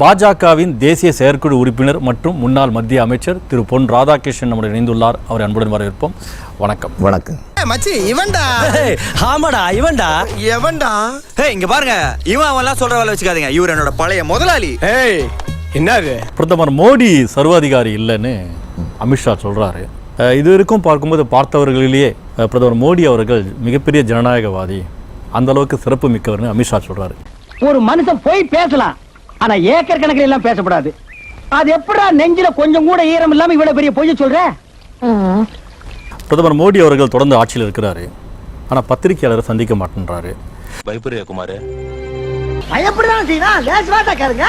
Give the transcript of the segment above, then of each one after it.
பாஜகவின் தேசிய செயற்குழு உறுப்பினர் மற்றும் முன்னாள் மத்திய அமைச்சர் திரு பொன் ராதாகிருஷ்ணன் நம்முடன் இணைந்துள்ளார். அவரை அன்புடன் வரவேற்போம். வணக்கம். வணக்கம். மச்சி இவன்டா? ஆமாடா இவன்டா. எவன்டா? ஏய் இங்க பாருங்க. இவன் அவன்லாம் சொல்ற வேலை வச்சுக்காதீங்க. இவர் என்னோட பழைய முதலாளி. ஏய் என்னது? பிரதமர் மோடி சர்வாதிகாரி இல்லைன்னு அமித்ஷா சொல்றாரு. இது வரைக்கும் பார்க்கும்போது பார்த்தவர்களிலேயே பிரதமர் மோடி அவர்கள் மிகப்பெரிய ஜனநாயகவாதி. அந்த அளவுக்கு சிறப்பு மிக்கவர்னு அமித்ஷா சொல்றாரு. ஒரு மனுஷன் போய் பேசலாம். ஆனா ஏக்கர் கணக்கில் எல்லாம் பேசக்கூடாது அது எப்படா நெஞ்சில கொஞ்சம் கூட ஈரம் இல்லாம இவ்வளவு பெரிய பொய்ய சொல்ற? பிரதமர் மோடி அவர்கள் தொடர்ந்து ஆட்சியில் இருக்கிறாரு. ஆனா பத்திரிகையாளரை சந்திக்க மாட்டேன்றாரு. பயப்படுறியா குமாரு? பயப்படதான் செய்யலாம் லேஸ் வேட்டாக்காருங்க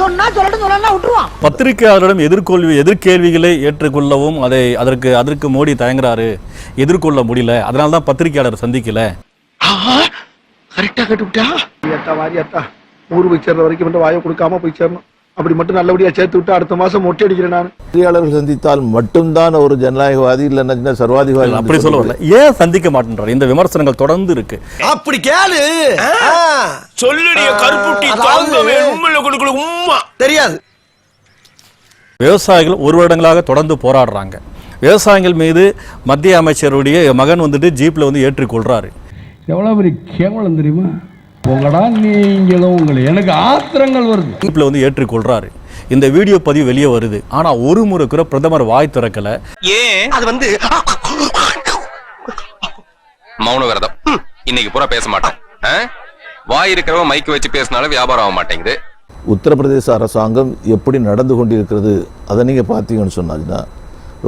சொன்னா சொல்லட்டும் சொல்லலாம் விட்டுருவான் பத்திரிகையாளரிடம் எதிர்கொள்வி எதிர்கேள்விகளை ஏற்றுக்கொள்ளவும் அதை அதற்கு அதற்கு மோடி தயங்குறாரு. எதிர்கொள்ள முடியல. அதனால தான் பத்திரிகையாளர் சந்திக்கல. கரெக்டா கட்டுவிட்டா? அத்தா வாரி அத்தா. ஊர் போய் சேர்ற வரைக்கும் மட்டும் வாயை கொடுக்காம போய் சேரணும். அப்படி மட்டும் நல்லபடியா சேர்த்து விட்டு அடுத்த மாசம் மொட்டை அடிக்கிறேன் நான். பத்திரிகையாளர்கள் சந்தித்தால் மட்டும்தான் ஒரு ஜனநாயகவாதி இல்லைன்னா சர்வாதிகாரி என்று அப்படி சொல்ல வரல. ஏன் சந்திக்க மாட்டேன்றாரு? இந்த விமர்சனங்கள் தொடர்ந்து இருக்கு. அப்படி கேளு. சொல்லுடிய கருப்புட்டி கொடுக்கல உம்மா. தெரியாது. விவசாயிகள் ஒரு வருடங்களாக தொடர்ந்து போராடுறாங்க. விவசாயிகள் மீது மத்திய அமைச்சருடைய மகன் வந்துட்டு ஜீப்ல வந்து ஏற்றிக்கொள்றாரு. எவ்வளோ பெரிய கேவலம் தெரியுமா? உங்களடா நீங்களும் உங்களை. எனக்கு ஆத்திரங்கள் வருது. ஜீப்ல வந்து ஏற்றிக்கொள்றாரு. இந்த வீடியோ பதிவு வெளியே வருது. ஆனா ஒரு முறை கூட பிரதமர் வாய் திறக்கல. ஏன்? அது வந்து மௌன விரதம். இன்னைக்கு பூரா பேச மாட்டேன்? வாய் இருக்கிறவன் மைக்கு வச்சு பேசினாலும் வியாபாரம் ஆக மாட்டேங்குது. உத்தரப்பிரதேச அரசாங்கம் எப்படி நடந்து கொண்டிருக்கிறது அதை நீங்க பார்த்தீங்கன்னு சொன்னாங்கன்னா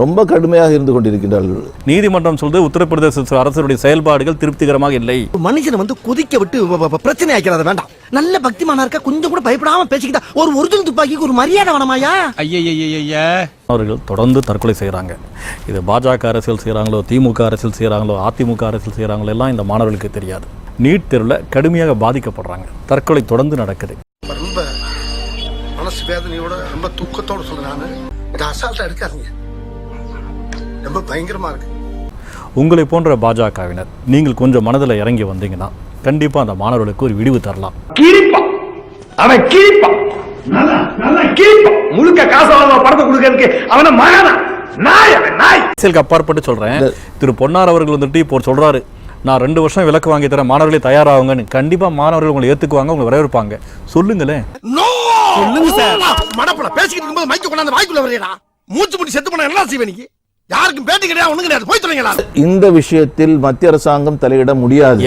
ரொம்ப கடுமையாக இருந்து கொண்டிருக்கிறார்கள் நீதிமன்றம் சொல்றது உத்தரப்பிரதேச அரசுடைய செயல்பாடுகள் திருப்திகரமாக இல்லை. மனுஷனை வந்து குதிக்க விட்டு பிரச்சனை ஆக்கிறாத வேண்டாம். நல்ல பக்திமானா இருக்க கொஞ்சம் கூட பயப்படாம பேசிக்கிட்டா ஒரு ஒரிஜினல் துப்பாக்கிக்கு ஒரு மரியாதை வேணாமாயா அவர்கள் தொடர்ந்து தற்கொலை செய்கிறாங்க. இது பாஜக அரசியல் செய்கிறாங்களோ திமுக அரசியல் செய்கிறாங்களோ அதிமுக அரசியல் செய்கிறாங்களோ எல்லாம் இந்த மாணவர்களுக்கு தெரியாது. நீட் தேர்வில் கடுமையாக பாதிக்கப்படுறாங்க. தற்கொலை தொடர்ந்து நடக்குது. ரொம்ப மனசு வேதனையோட ரொம்ப துக்கத்தோட சொல்றேன் நானு. இது அசால்ட்டா எடுக்காதீங்க. ரொம்ப பயங்கரமா இருக்கு. உங்களை போன்ற பாஜகவினர் நீங்கள் கொஞ்சம் மனதில் இறங்கி வந்தீங்கன்னா கண்டிப்பாக அந்த மாணவர்களுக்கு ஒரு விடிவு தரலாம். அவன் கிழிப்பான் நல்லா நல்லா கிழிப்பான் முழுக்க காசு வாங்க படத்தை கொடுக்கறதுக்கு அவன மகனா? நாய் அவன் நாய். அரசியலுக்கு அப்பாற்பட்டு சொல்கிறேன் திரு பொன்னார் அவர்கள் வந்துட்டு இப்போ சொல்கிறாரு நான் ரெண்டு வருஷம் விலக்கு வாங்கி தரேன் மாணவர்களே தயாராகுங்கன்னு. கண்டிப்பாக மாணவர்கள் உங்களை ஏற்றுக்குவாங்க உங்களை வரவேற்பாங்க சொல்லுங்களேன். சொல்லுங்க சார். மடப்பட பேசிக்கிட்டு இருக்கும்போது மைக்க கொண்டாந்து வாய்க்குள்ள வரையடா மூச்சு முடி செத்து போனா என்ன செய்வே நீ? யாருக்கும் பேட்டி கிடையாது ஒண்ணு கிடையாது. போய் சொல்லுங்களா இந்த விஷயத்தில் மத்திய அரசாங்கம் தலையிட முடியாது.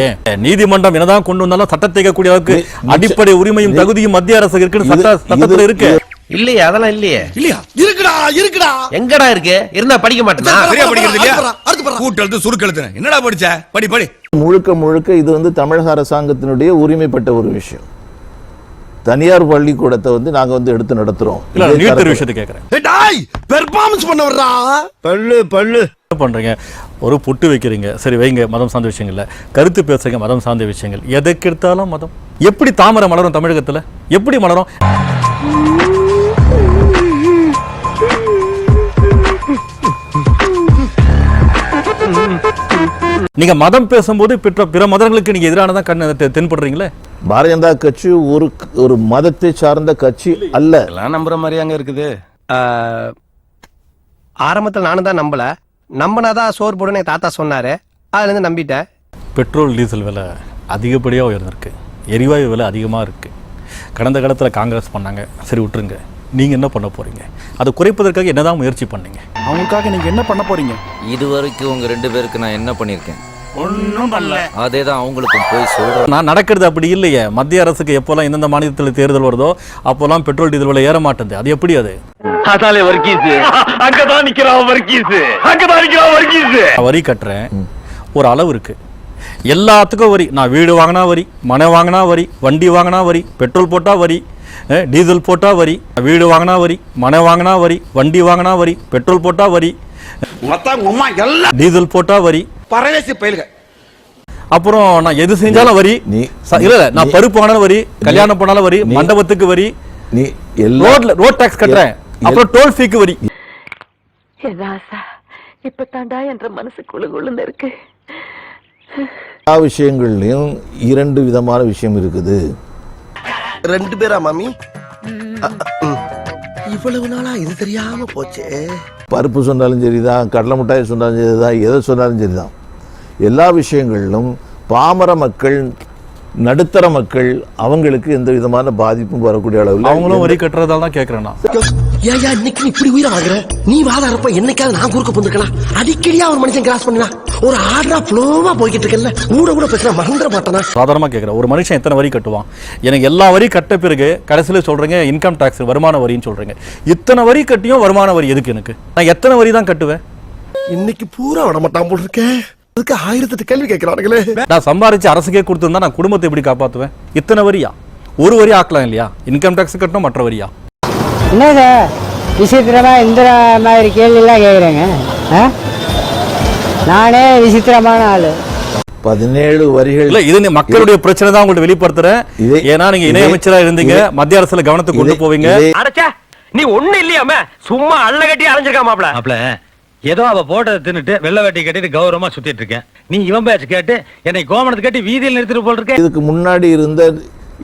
நீதிமன்றம் என்னதான் கொண்டு வந்தாலும் சட்டத்தை கேட்கக்கூடிய அளவுக்கு அடிப்படை உரிமையும் தகுதியும் மத்திய அரசு இருக்குன்னு சட்டத்துல இருக்கு. இல்லையே அதெல்லாம் இல்லையே. இல்லையா? இருக்குடா இருக்குடா. எங்கடா இருக்கு? இருந்தா படிக்க மாட்டேனா? சரியா படிக்கிறது இல்லையா? கூட்டெழுத்து சுருக்கெழுத்து என்னடா படிச்ச? படி படி. முழுக்க முழுக்க இது வந்து தமிழக அரசாங்கத்தினுடைய உரிமைப்பட்ட ஒரு விஷயம். தனியார் பள்ளிக்கூடத்தை வந்து நாங்க வந்து எடுத்து நடத்துறோம். நீட் தேர்வு விஷயத்தை கேட்கறேன் டாய் பெர்ஃபார்மன்ஸ் பண்ண வர்றா பல்லு பல்லு. என்ன பண்றீங்க? ஒரு புட்டு வைக்கிறீங்க. சரி வைங்க மதம் சார்ந்த விஷயங்கள்ல. கருத்து பேசுறீங்க மதம் சார்ந்த விஷயங்கள். எதுக்கு எடுத்தாலும் மதம். எப்படி தாமரை மலரும் தமிழகத்துல? எப்படி மலரும்? நீங்க மதம் பேசும்போது பிற பிற மதங்களுக்கு நீங்க எதிரானதான் கண் தென்படுறீங்களே? பாரதிய ஜனதா கட்சி ஒரு ஒரு மதத்தை சார்ந்த கட்சி அல்ல. எல்லாம் நம்புற மாதிரி அங்க இருக்குது. ஆரம்பத்தில் நானும் தான் நம்பல. நம்பினாதான் சோறு போடுன்னு எங்க தாத்தா சொன்னாரு. அதுல இருந்து நம்பிட்டேன். பெட்ரோல் டீசல் விலை அதிகப்படியாக உயர்ந்திருக்கு. எரிவாயு விலை அதிகமாக இருக்குது கடந்த காலத்தில் காங்கிரஸ் பண்ணாங்க. சரி விட்டுருங்க. நீங்கள் என்ன பண்ண போகிறீங்க அதை குறைப்பதற்காக என்னதான் முயற்சி பண்ணீங்க? அவங்களுக்காக நீங்க என்ன பண்ண போறீங்க? இது வரைக்கும் உங்க ரெண்டு பேருக்கு நான் என்ன பண்ணிருக்கேன் ஒண்ணும் பண்ணல. அதே தான் அவங்களுக்கும் போய் சொல்றேன் நான் நடக்கிறது அப்படி இல்லையே. மத்திய அரசுக்கு எப்போல்லாம் எந்தெந்த மாநிலத்தில் தேர்தல் வருதோ அப்போல்லாம் பெட்ரோல் டீசல் விலை ஏற மாட்டேங்குது அது எப்படி அது? அதாலே வர்க்கீஸ் அங்கதான் நிக்கிறான் வர்க்கீஸ் அங்கதான் நிக்கிறான் வர்க்கீஸ் நான் வரி கட்டுறேன். ஒரு அளவு இருக்குது எல்லாத்துக்கும் வரி. நான் வீடு வாங்கினா வரி மனை வாங்கினா வரி வண்டி வாங்கினா வரி பெட்ரோல் போட்டால் வரி டீசல் போட்டால் வரி வீடு வாங்கினா வரி மனை வாங்கினா வரி வண்டி வாங்கினா வரி பெட்ரோல் போட்டால் வரி உமா எல்லாம் டீசல் போட்டால் வரி பரவேசி பயிலுக அப்புறம் நான் எது செஞ்சாலும் வரி. நீ- இல்ல இல்ல நான் பருப்பு வாங்கினாலும் வரி கல்யாணம் பண்ணாலும் வரி மண்டபத்துக்கு வரி. நீ ரோட்ல ரோட் டாக்ஸ் கட்டுறேன். அப்புறம் டோல் ஃபீக்கு வரி. ராசா இப்ப தாண்டா என்ற மனசு குழு குழுன்னு இருக்கு. எல்லா விஷயங்கள்லயும் இரண்டு விதமான விஷயம் இருக்குது. ரெண்டு பேரா மாமி? இவ்வளவு நாளா இது தெரியாம போச்சே. பருப்பு சொன்னாலும் சரிதான் கடலை மிட்டாய் சொன்னாலும் சரிதான் எதை சொன்னாலும் சரி தான் எல்லா விஷயங்களிலும் பாமர மக்கள் நடுத்தர மக்கள் அவங்களுக்கு எந்த விதமான பாதிப்பும் வரக்கூடிய அளவில் அவங்களும் வரி கட்டுறதால தான் கேட்குறேன் நான் ஏயா இன்னைக்கு நீ இப்படி உயிரை வாங்குற நீ வாதாரப்ப என்னைக்காவது நான் குறுக்க போந்துக்கலாம் அடிக்கடியா ஒரு மனுஷன் கிராஸ் பண்ணினா? ஒரு ஆர்டரா ஃப்ளோவா போய்கிட்டு இருக்கல ஊட கூட பேசுனா மறந்துட மாட்டானா? சாதாரணமாக கேட்குறேன் ஒரு மனுஷன் எத்தனை வரி கட்டுவான்? எனக்கு எல்லா வரி கட்ட பிறகு கடைசியில் சொல்கிறீங்க இன்கம் டேக்ஸ் வருமான வரின்னு சொல்கிறீங்க இத்தனை வரி கட்டியும் வருமான வரி எதுக்கு எனக்கு? நான் எத்தனை வரி தான் கட்டுவேன்? இன்னைக்கு பூரா விட மாட்டான் போல் இருக்கேன் அதுக்கு ஆயிரத்தெட்டு கேள்வி கேட்கிறானுங்களே நான் சம்பாரிச்சு அரசுக்கே கொடுத்துருந்தா நான் குடும்பத்தை எப்படி காப்பாற்றுவேன் இத்தனை வரியா? ஒரு வரி ஆக்கலாம் இல்லையா? இன்கம் டேக்ஸ் கட்டணும் மற்ற வரியா? என்ன சார் விசித்திரமா இந்த மாதிரி கேள்வியெல்லாம் கேட்குறேங்க. நானே விசித்திரமான ஆளு. பதினேழு வரிகள். இல்ல இது நீ மக்களுடைய பிரச்சனை தான் உங்கள்ட்ட வெளிப்படுத்துறேன். ஏன்னா நீங்க இணையமைச்சரா இருந்தீங்க. மத்திய அரசுல கவனத்துக்கு கொண்டு போவீங்க. நீ ஒண்ணு இல்லையாம? சும்மா அள்ள கட்டி அரைஞ்சிருக்கா மாப்ள ஏதோ அவ போட்டதை தின்னுட்டு வெள்ளை வேட்டி கட்டிட்டு கௌரவமா சுத்திட்டு இருக்கேன். நீ இவன் பேச்சு கேட்டு என்னை கோமணத்தை கட்டி வீதியில் நிறுத்திட்டு போல் இருக்க இதுக்கு முன்னாடி இருந்த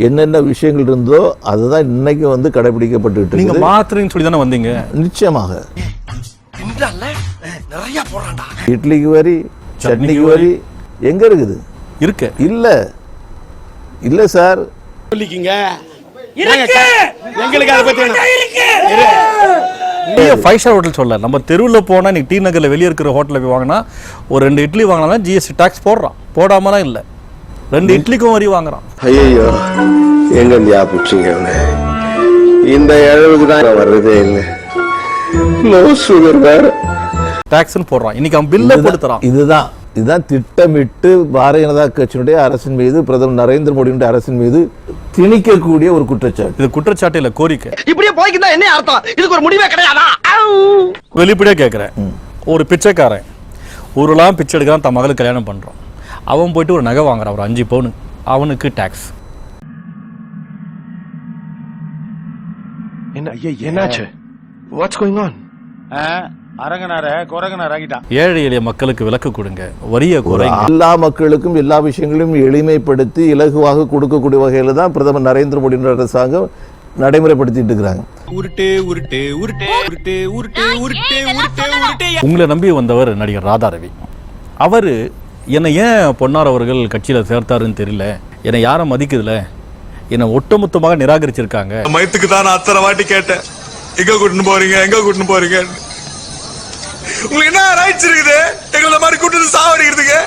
என்னென்ன விஷயங்கள் இருந்தோ அதுதான் இன்னைக்கு வந்து கடைபிடிக்கப்பட்டு நீங்க மாத்துறீங்கன்னு சொல்லி தானே வந்தீங்க? நிச்சயமாக. நிறைய போறான்டா இட்லிக்கு வரி சட்னிக்கு வரி எங்க இருக்குது? இருக்கு. இல்ல. இல்ல சார். சொல்லிக்கிங்க. எங்களுக்கு அதை பத்தி ஃபைவ் ஸ்டார் ஹோட்டல் சொல்ல நம்ம தெருவில் போனா நீ டி நகர்ல வெளியே இருக்கிற ஹோட்டலில் போய் வாங்கினா ஒரு ரெண்டு இட்லி வாங்கினா ஜிஎஸ்டி டாக்ஸ் போடுறான். போடாமலாம் இல்லை. ரெண்டு இட்லிக்கும் வரி வாங்குறான். ஐயோ எங்க ஞாபகம் இந்த அளவுக்கு தான் வர்றதே இல்லை. லோ சுகர் வேற. டாக்ஸ்னு போடுறான். இன்னைக்கு அவன் பில்லை தரான் இதுதான். இதுதான் திட்டமிட்டு பாரதிய ஜனதா கட்சியினுடைய அரசின் மீது பிரதமர் நரேந்திர மோடியுடைய அரசின் மீது திணிக்கக்கூடிய ஒரு குற்றச்சாட்டு. இது குற்றச்சாட்டு இல்லை கோரிக்கை. இப்படியே போய்க்குதா என்ன அர்த்தம்? இதுக்கு ஒரு முடிவே கிடையாதா? வெளிப்படையாக கேட்குறேன் ஒரு பிச்சைக்காரன் ஊரெல்லாம் பிச்சை எடுக்கிறான் தன் மகளுக்கு கல்யாணம் பண்ணுறான் அவன் போயிட்டு ஒரு நகை வாங்குறான் ஒரு அஞ்சு பவுனு. அவனுக்கு டாக்ஸ் என்ன என்னாச்சு? வாட்ஸ் கோயிங் ஆன் அரங்கனார குரங்கனார் ஆகிட்டான். ஏழை எளிய மக்களுக்கு விலக்கு கொடுங்க. வரியை குறைங்க எல்லா மக்களுக்கும் எல்லா விஷயங்களையும் எளிமைப்படுத்தி இலகுவாக கொடுக்கக்கூடிய வகையில் தான் பிரதமர் நரேந்திர மோடியுடைய அரசாங்கம் நடைமுறைப்படுத்திட்டு இருக்கிறாங்க. உருட்டு உருட்டு உருட்டு உருட்டு உருட்டு உருட்டு உருட்டு உருட்டு. உங்களை நம்பி வந்தவர் நடிகர் ராதாரவி. அவர் என்னை ஏன் பொன்னார் அவர்கள் கட்சியில் சேர்த்தாருன்னு தெரியல. என்னை யாரும் மதிக்குதுல என்னை ஒட்டுமொத்தமாக நிராகரிச்சிருக்காங்க. மயத்துக்கு தான் நான் அத்தனை வாட்டி கேட்டேன். எங்க கூட்டின்னு போறீங்க? எங்க கூட்டின்னு போறீங்க உங்களுக்கு என்ன ரைட்ஸ் இருக்குது? எங்களை மாதிரி கூட்டு சாவடிக்கிறதுக்கு?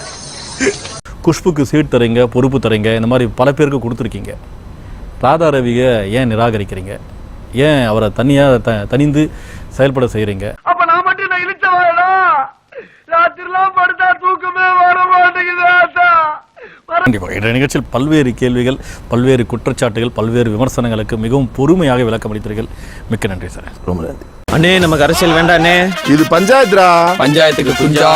குஷ்புக்கு சீட் தரீங்க பொறுப்பு தரீங்க இந்த மாதிரி பல பேருக்கு கொடுத்துருக்கீங்க. ராதா ரவியை ஏன் நிராகரிக்கிறீங்க? ஏன் அவரை தனியாக த தனிந்து செயல்பட செய்கிறீங்க அப்ப நான் மட்டும் நான் இழுச்ச வாழா ராத்திரிலாம் படுத்தா தூக்கமே வர மாட்டேங்குது இன்றைய நிகழ்ச்சியில் பல்வேறு கேள்விகள் பல்வேறு குற்றச்சாட்டுகள் பல்வேறு விமர்சனங்களுக்கு மிகவும் பொறுமையாக விளக்கம் அளித்தீர்கள் மிக்க நன்றி சார். ரொம்ப நன்றி. அண்ணே நமக்கு அரசியல் வேண்டாண்ணே. இது பஞ்சாயத்துரா? பஞ்சாயத்துக்கு குஞ்சா